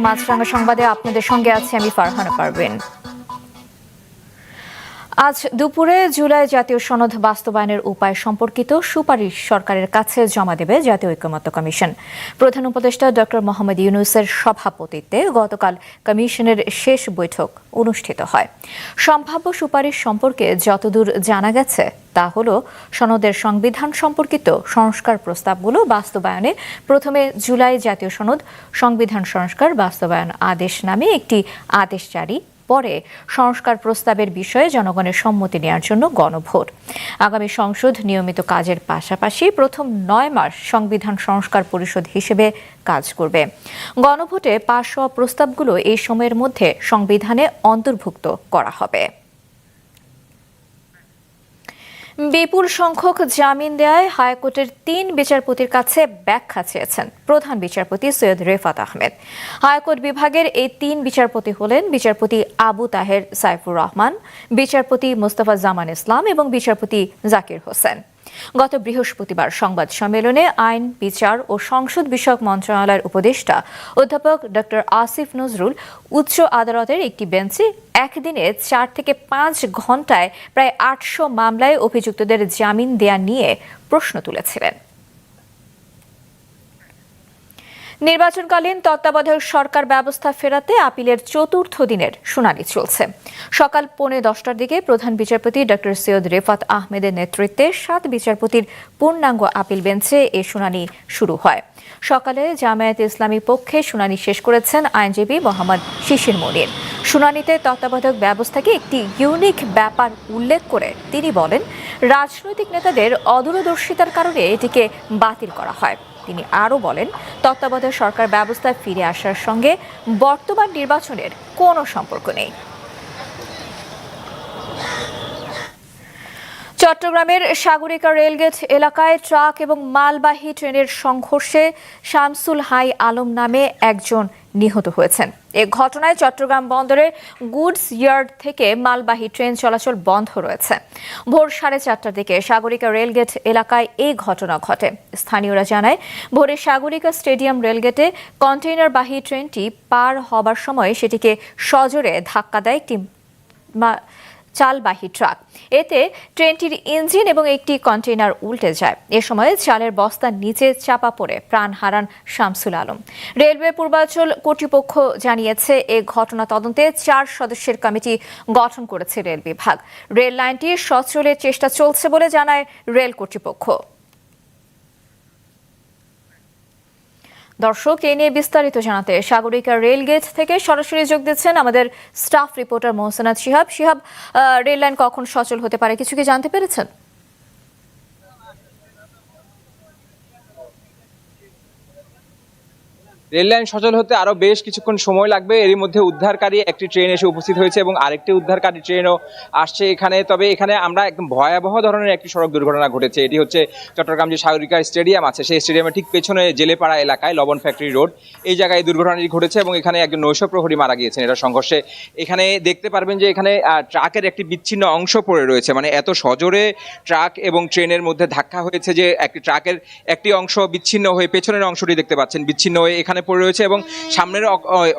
মাছরাঙ্গা সংবাদে আপনাদের সঙ্গে আছি আমি ফারহানা পারবেন আজ দুপুরে জুলাই জাতীয় সনদ বাস্তবায়নের উপায় সম্পর্কিত সুপারিশ সরকারের কাছে জমা দেবে জাতীয় ঐক্যমত্য কমিশন। প্রধান উপদেষ্টা ডক্টর মোহাম্মদ ইউনুসের সভাপতিত্বে গতকাল কমিশনের শেষ বৈঠক অনুষ্ঠিত হয়। সম্ভাব্য সুপারিশ সম্পর্কে যতদূর জানা গেছে, তা হল সনদের সংবিধান সম্পর্কিত সংস্কার প্রস্তাবগুলো বাস্তবায়নে প্রথমে জুলাই জাতীয় সনদ সংবিধান সংস্কার বাস্তবায়ন আদেশ নামে একটি আদেশ জারি পরে সংস্কার প্রস্তাবের বিষয়ে জনগণের সম্মতি নেওয়ার জন্য গণভোট। আগামী সংসদ নিয়মিত কাজের পাশাপাশি প্রথম নয় মাস সংবিধান সংস্কার পরিষদ হিসেবে কাজ করবে। গণভোটে পাশ হওয়া প্রস্তাবগুলো এই সময়ের মধ্যে সংবিধানে অন্তর্ভুক্ত করা হবে। বিপুল সংখ্যক জামিন দেয় হাইকোর্টের তিন বিচারপতির কাছে ব্যাখ্যা চেয়েছেন প্রধান বিচারপতি সৈয়দ রেফাত আহমেদ। হাইকোর্ট বিভাগের এই তিন বিচারপতি হলেন বিচারপতি আবু তাহের সাইফুর রহমান, বিচারপতি মোস্তফা জামান ইসলাম এবং বিচারপতি জাকির হোসেন। গত বৃহস্পতিবার সংবাদ সম্মেলনে আইন, বিচার ও সংসদ বিষয়ক মন্ত্রণালয়ের উপদেষ্টা অধ্যাপক ড আসিফ নজরুল উচ্চ আদালতের একটি বেঞ্চে একদিনে চার থেকে পাঁচ ঘন্টায় প্রায় আটশো মামলায় অভিযুক্তদের জামিন দেয়া নিয়ে প্রশ্ন তুলেছিলেন। নির্বাচনকালীন তত্ত্বাবধায়ক সরকার ব্যবস্থা ফেরাতে আপিলের চতুর্থ দিনের শুনানি চলছে। সকাল পৌনে দশটার দিকে প্রধান বিচারপতি ড. সৈয়দ রেফাত আহমেদের নেতৃত্বে সাত বিচারপতির পূর্ণাঙ্গ আপিল বেঞ্চে এ শুনানি শুরু হয়। সকালে জামায়াত ইসলামী পক্ষে শুনানি শেষ করেছেন আইনজীবী মোহাম্মদ শিশির মনির। শুনানিতে তত্ত্বাবধায়ক ব্যবস্থাকে একটি ইউনিক ব্যাপার উল্লেখ করে তিনি বলেন, রাজনৈতিক নেতাদের অদূরদর্শিতার কারণে এটিকে বাতিল করা হয়। তিনি আরও বলেন তত্ত্বাবধায়ক সরকার ব্যবস্থায় ফিরে আসার সঙ্গে বর্তমান নির্বাচনের কোনো সম্পর্ক নেই। চট্টগ্রামের সাগরিকা রেলগেট এলাকায় ট্রাক এবং মালবাহী ট্রেনের সংঘর্ষে শামসুল হাই আলম নামে একজন নিহত হয়েছেন। এ ঘটনায় চট্টগ্রাম বন্দরের গুডস ইয়ার্ড থেকে মালবাহী ট্রেন চলাচল বন্ধ রয়েছে। ভোর সাড়ে চারটার দিকে সাগরিকা রেলগেট এলাকায় এই ঘটনা ঘটে। স্থানীয়রা জানায়, ভোরে সাগরিকা স্টেডিয়াম রেলগেটে কন্টেইনারবাহী ট্রেনটি পার হবার সময় সেটিকে সজোরে ধাক্কা দেয় একটি চালবাহী ট্রাক। এতে ট্রেনটির ইঞ্জিন এবং একটি কন্টেইনার উল্টে যায়। এ সময় চালের বস্তা নিচে চাপা পড়ে। প্রাণ হারান শামসুল আলম। রেলওয়ে পূর্বাঞ্চল কর্তৃপক্ষ জানিয়েছে, এ ঘটনা তদন্তে চার সদস্যের কমিটি গঠন করেছে রেল বিভাগ। রেল লাইনটি সচলের চেষ্টা চলছে বলে জানায় রেল কর্তৃপক্ষ। দর্শক এ নিয়ে বিস্তারিত জানাতে সাগরিকা রেল গেট থেকে সরাসরি যোগ দিচ্ছেন আমাদের স্টাফ রিপোর্টার মোহসেনাদ শিহাব। শিহাব আহ, রেল লাইন কখন সচল হতে পারে কিছু কি জানতে পেরেছেন? রেল লাইন সচল হতে আরও বেশ কিছুক্ষণ সময় লাগবে। এরই মধ্যে উদ্ধারকারী একটি ট্রেন এসে উপস্থিত হয়েছে এবং আরেকটি উদ্ধারকারী ট্রেনও আসছে এখানে। তবে এখানে আমরা একদম ভয়াবহ ধরনের একটি সড়ক দুর্ঘটনা ঘটেছে। এটি হচ্ছে চট্টগ্রাম যে সাগরিকা স্টেডিয়াম আছে, সেই স্টেডিয়ামের ঠিক পেছনে জেলেপাড়া এলাকায় লবণ ফ্যাক্টরি রোড। এই জায়গায় দুর্ঘটনাটি ঘটেছে এবং এখানে একজন নৈশ প্রহরী মারা গিয়েছেন এটা সংঘর্ষে। এখানে দেখতে পারবেন যে এখানে ট্রাকের একটি বিচ্ছিন্ন অংশ পড়ে রয়েছে। মানে এত সজোরে ট্রাক এবং ট্রেনের মধ্যে ধাক্কা হয়েছে যে একটি ট্রাকের একটি অংশ বিচ্ছিন্ন হয়ে পেছনের অংশটি দেখতে পাচ্ছেন। বিচ্ছিন্ন হয়ে এখানে পড়ে রয়েছে এবং সামনের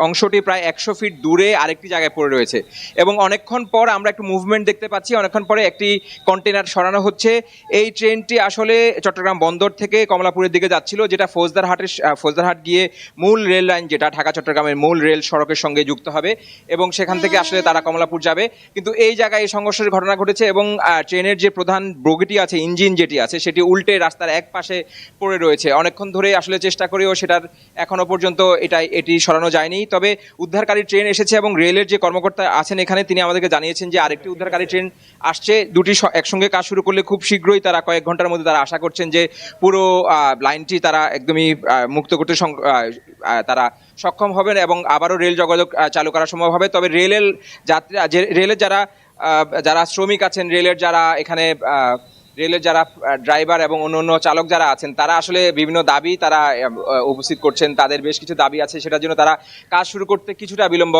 অংশটি প্রায় একশো ফিট দূরে আরেকটি জায়গায় পড়ে রয়েছে। এবং অনেকক্ষণ পর আমরা একটু মুভমেন্ট দেখতে পাচ্ছি, অনেকক্ষণ পরে একটি কন্টেনার সরানো হচ্ছে। এই ট্রেনটি আসলে চট্টগ্রাম বন্দর থেকে কমলাপুরের দিকে যাচ্ছিল, যেটা ফৌজদারহাটের ফৌজদারহাট গিয়ে মূল রেল লাইন যেটা ঢাকা চট্টগ্রামের মূল রেল সড়কের সঙ্গে যুক্ত হবে। এবং সেখান থেকে আসলে তারা কমলাপুর যাবে। কিন্তু এই জায়গায় এই সংঘর্ষের ঘটনা ঘটেছে এবং ট্রেনের যে প্রধান বগিটি আছে ইঞ্জিন যেটি আছে, সেটি উল্টে রাস্তার এক পাশে পড়ে রয়েছে। অনেকক্ষণ ধরে আসলে চেষ্টা করেও সেটার এখনও পর্যন্ত এটা, এটি সরানো যায়নি। তবে উদ্ধারকারী ট্রেন এসেছে এবং রেলের যে কর্মকর্তা আছেন এখানে, তিনি আমাদেরকে জানিয়েছেন যে আরেকটি উদ্ধারকারী ট্রেন আসছে। দুটি একসঙ্গে কাজ শুরু করলে খুব শীঘ্রই তারা কয়েক ঘণ্টার মধ্যে তারা আশা করছেন যে পুরো লাইনটি তারা একদমই মুক্ত করতে তারা সক্ষম হবেন এবং আবারও রেল যোগাযোগ চালু করা সম্ভব হবে। তবে রেলের যাত্রী রেলের যারা যারা শ্রমিক আছেন, রেলের যারা এখানে রেলের যারা ড্রাইভার এবং অন্য অন্য চালক যারা আছেন, তারা আসলে বিভিন্ন দাবি তারা উপস্থিত করছেন। তাদের বেশ কিছু দাবি আছে, সেটার জন্য তারা কাজ শুরু করতে কিছুটা বিলম্ব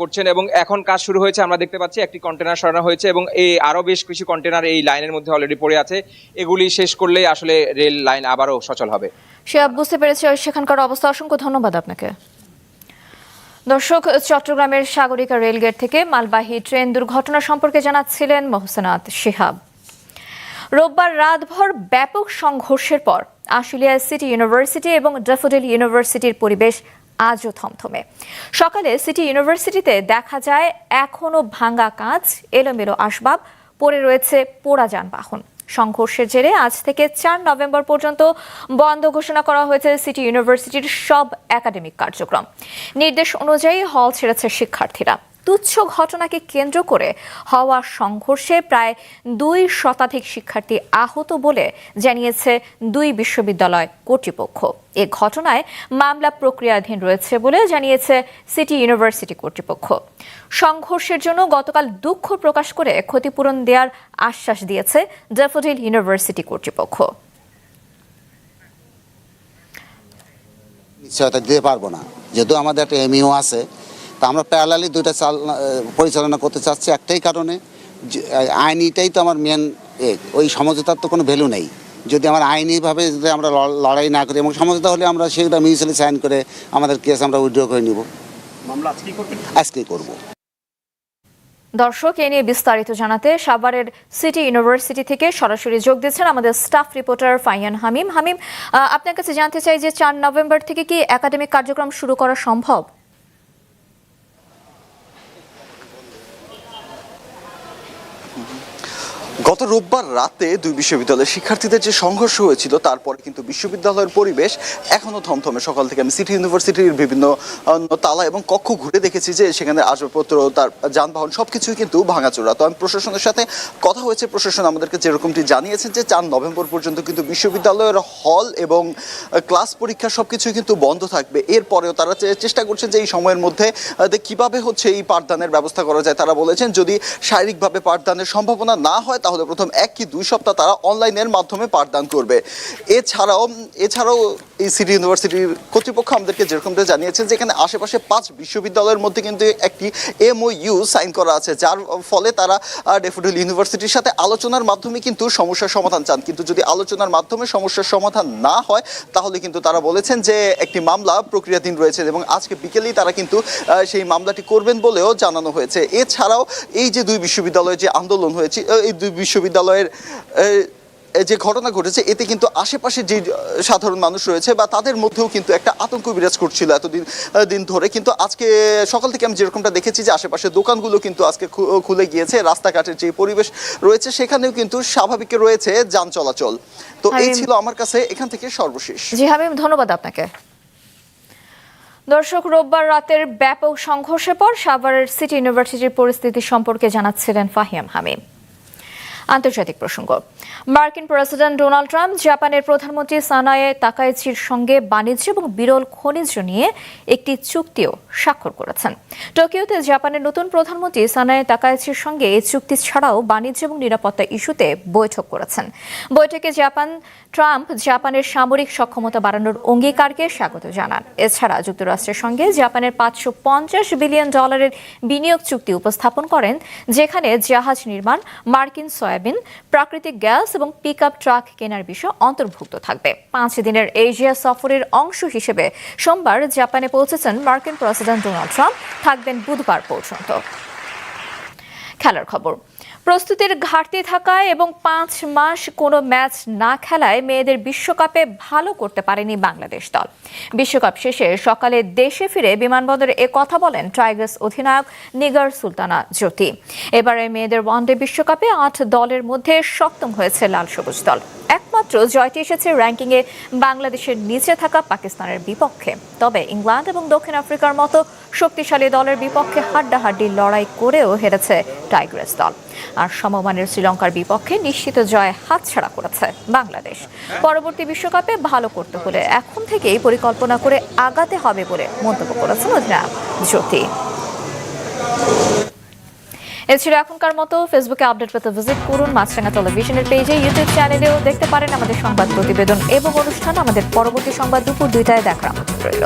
করছেন এবং এখন কাজ শুরু হয়েছে, আমরা দেখতে পাচ্ছি একটি কন্টেনার সরানো হয়েছে এবং এই আরও বেশ কিছু কন্টেনার এই লাইনের মধ্যে অলরেডি পড়ে আছে। এগুলি শেষ করলেই আসলে রেল লাইন আবারও সচল হবে। শিহাব বুঝতে পেরেছি সেখানকার অবস্থা। অসংখ্য ধন্যবাদ আপনাকে। দর্শক, চট্টগ্রামের সাগরিকা রেলগেট থেকে মালবাহী ট্রেন দুর্ঘটনা সম্পর্কে জানাচ্ছিলেন মোহসেনাত শিহাব। রোববার রাতভর ব্যাপক সংঘর্ষের পর আশুলিয়া সিটি ইউনিভার্সিটি এবং ড্যাফোডিল ইউনিভার্সিটির পরিবেশ আজও থমথমে। সকালে সিটি ইউনিভার্সিটিতে দেখা যায় এখনও ভাঙা কাঁচ, এলোমেলো আসবাব, পড়ে রয়েছে পোড়া যানবাহন। সংঘর্ষের জেরে আজ থেকে চার নভেম্বর পর্যন্ত বন্ধ ঘোষণা করা হয়েছে সিটি ইউনিভার্সিটির সব একাডেমিক কার্যক্রম। নির্দেশ অনুযায়ী হল ছেড়েছে শিক্ষার্থীরা। তুচ্ছ ঘটনাকে কেন্দ্র করে হওয়া সংঘর্ষে প্রায় দুই শতাধিক শিক্ষার্থী আহত বলে জানিয়েছে দুই বিশ্ববিদ্যালয় কর্তৃপক্ষ। এ ঘটনায় মামলা প্রক্রিয়াধীন রয়েছে বলে জানিয়েছে সিটি ইউনিভার্সিটি কর্তৃপক্ষ। সংঘর্ষের জন্য গতকাল দুঃখ প্রকাশ করে ক্ষতিপূরণ দেওয়ার আশ্বাস দিয়েছে ড্যাফোডিল ইউনিভার্সিটি কর্তৃপক্ষ। নিশ্চয়তা দিতে পারব না। যেহেতু আমাদের একটা এমইও আছে তা আমরা প্যারালালি দুইটা চাল পরিচালনা করতে চাচ্ছি একটাই কারণে আইনিটাই তো আমার মেন ওই সমঝোতার তো কোনো ভ্যালু নেই। যদি আমার আইনিভাবে যদি আমরা লড়াই না করি এবং সমঝোতা হলে আমরা সেটা মিউচুয়ালি সাইন করে আমাদের কেস আমরা উইথড্র করে নিব। আজকেই করব। দর্শক এ নিয়ে বিস্তারিত জানাতে সাভারের সিটি ইউনিভার্সিটি থেকে সরাসরি যোগ দিচ্ছেন আমাদের স্টাফ রিপোর্টার ফাইয়ান হামিম। হামিম আপনার কাছে জানতে চাই যে চার নভেম্বর থেকে কি একাডেমিক কার্যক্রম শুরু করা সম্ভব? গত রোববার রাতে দুই বিশ্ববিদ্যালয়ের শিক্ষার্থীদের যে সংঘর্ষ হয়েছিল, তারপরে কিন্তু বিশ্ববিদ্যালয়ের পরিবেশ এখনও থমথমে। সকাল থেকে আমি সিটি ইউনিভার্সিটির বিভিন্ন তালা এবং কক্ষ ঘুরে দেখেছি যে সেখানে আসবাবপত্র, তার যানবাহন সব কিছুই কিন্তু ভাঙাচোরা। তো আমি প্রশাসনের সাথে কথা হয়েছে। প্রশাসন আমাদেরকে যেরকমটি জানিয়েছেন যে চার নভেম্বর পর্যন্ত কিন্তু বিশ্ববিদ্যালয়ের হল এবং ক্লাস পরীক্ষা সব কিছুই কিন্তু বন্ধ থাকবে। এরপরেও তারা চেষ্টা করছেন যে এই সময়ের মধ্যে কীভাবে হচ্ছে এই পাঠদানের ব্যবস্থা করা যায়, তারা বলেছেন যদি শারীরিকভাবে পাঠদানের সম্ভাবনা না হয়, তাহলে প্রথম এক কি দুই সপ্তাহ তারা অনলাইনের মাধ্যমে পাঠদান করবে। এছাড়াও এছাড়াও এই সিটি ইউনিভার্সিটির কর্তৃপক্ষ আমাদেরকে যেরকমটা জানিয়েছেন যে এখানে আশেপাশে পাঁচ বিশ্ববিদ্যালয়ের মধ্যে কিন্তু একটি এমওইউ সাইন করা আছে, যার ফলে তারা ডেফোডিল ইউনিভার্সিটির সাথে আলোচনার মাধ্যমে কিন্তু সমস্যার সমাধান চান। কিন্তু যদি আলোচনার মাধ্যমে সমস্যার সমাধান না হয়, তাহলে কিন্তু তারা বলেছেন যে একটি মামলা প্রক্রিয়াধীন রয়েছে এবং আজকে বিকেলেই তারা কিন্তু সেই মামলাটি করবেন বলেও জানানো হয়েছে। এছাড়াও এই যে দুই বিশ্ববিদ্যালয়ে যে আন্দোলন হয়েছে, এই দুই বিশ্ববিদ্যালয়ের যে ঘটনা ঘটেছে এতে কিন্তু আশেপাশে যে সাধারণ মানুষ রয়েছে বা তাদের মধ্যেও কিন্তু একটা আতঙ্ক বিরাজ করছিল এতদিন দিন ধরে। কিন্তু আজকে সকাল থেকে আমি যেরকমটা দেখেছি যে আশেপাশে দোকানগুলো কিন্তু আজকে খুলে গিয়েছে রাস্তাঘাটের যে পরিবেশ রয়েছে সেখানেও কিন্তু স্বাভাবিক রয়েছে যান চলাচল। তো এই ছিল আমার কাছে এখান থেকে সর্বশেষ। জি হামিম ধন্যবাদ আপনাকে। দর্শক রোববার রাতের ব্যাপক সংঘর্ষের পর সাভারের সিটি ইউনিভার্সিটির পরিস্থিতি সম্পর্কে জানাচ্ছিলেন ফাহিয়াম হামিম। আন্তর্জাতিক প্রসঙ্গ। মার্কিন প্রেসিডেন্ট ডোনাল্ড ট্রাম্প জাপানের প্রধানমন্ত্রী সানায়ে তাকাইচির সঙ্গে বাণিজ্য এবং বিরল খনিজ নিয়ে একটি চুক্তিও স্বাক্ষর করেছেন। টোকিওতে জাপানের নতুন প্রধানমন্ত্রী সানায়ে তাকাইচির সঙ্গে এই চুক্তি ছাড়াও বাণিজ্য এবং নিরাপত্তা ইস্যুতে বৈঠক করেছেন। বৈঠকে জাপান, ট্রাম্প জাপানের সামরিক সক্ষমতা বাড়ানোর অঙ্গীকারকে স্বাগত জানান। এছাড়া যুক্তরাষ্ট্রের সঙ্গে জাপানের পাঁচশো পঞ্চাশ বিলিয়ন ডলারের বিনিয়োগ চুক্তি উপস্থাপন করেন, যেখানে জাহাজ নির্মাণ, মার্কিন সয়াবিন প্রাকৃতিক গ্যাস এবং পিক আপ ট্রাক কেনার বিষয় অন্তর্ভুক্ত থাকবে। পাঁচ দিনের এশিয়া সফরের অংশ হিসেবে সোমবার জাপানে পৌঁছেছেন মার্কিন প্রেসিডেন্ট ডোনাল্ড ট্রাম্প। থাকবেন বুধবার পর্যন্ত। খেলার খবর। প্রস্তুতির ঘাটতি থাকায় এবং পাঁচ মাস কোনো ম্যাচ না খেলায় মেয়েদের বিশ্বকাপে ভালো করতে পারেনি বাংলাদেশ দল। বিশ্বকাপ শেষে সকালে দেশে ফিরে বিমানবন্দরে এ কথা বলেন টাইগার্স অধিনায়ক নিগার সুলতানা জ্যোতি। এবারে মেয়েদের ওয়ানডে বিশ্বকাপে আট দলের মধ্যে সপ্তম হয়েছে লাল সবুজ দল। একমাত্র জয়টি এসেছে র্যাঙ্কিংয়ে বাংলাদেশের নিচে থাকা পাকিস্তানের বিপক্ষে। তবে ইংল্যান্ড এবং দক্ষিণ আফ্রিকার মতো শক্তিশালী দলের বিপক্ষে হাড্ডাহাড্ডি লড়াই করেও হেরেছে টাইগ্রেস দল। আর সমমানের শ্রীলঙ্কার বিপক্ষে নিশ্চিত জয় হাতছাড়া করেছে বাংলাদেশ। পরবর্তী বিশ্বকাপে ভালো করতে হলে এখন থেকেই পরিকল্পনা করে আগাতে হবে বলে মন্তব্য করেছেন অধিনায়ক জ্যোতি। এছাড়া এখনকার মতো। ফেসবুকে আপডেট পেতে ভিজিট করুন মাছরাঙা টেলিভিশনের পেজে ইউটিউব চ্যানেলেও দেখতে পারেন আমাদের সংবাদ প্রতিবেদন এবং অনুষ্ঠান। আমাদের পরবর্তী সংবাদ দুপুর দুইটায় দেখার আমন্ত্রণ রইল।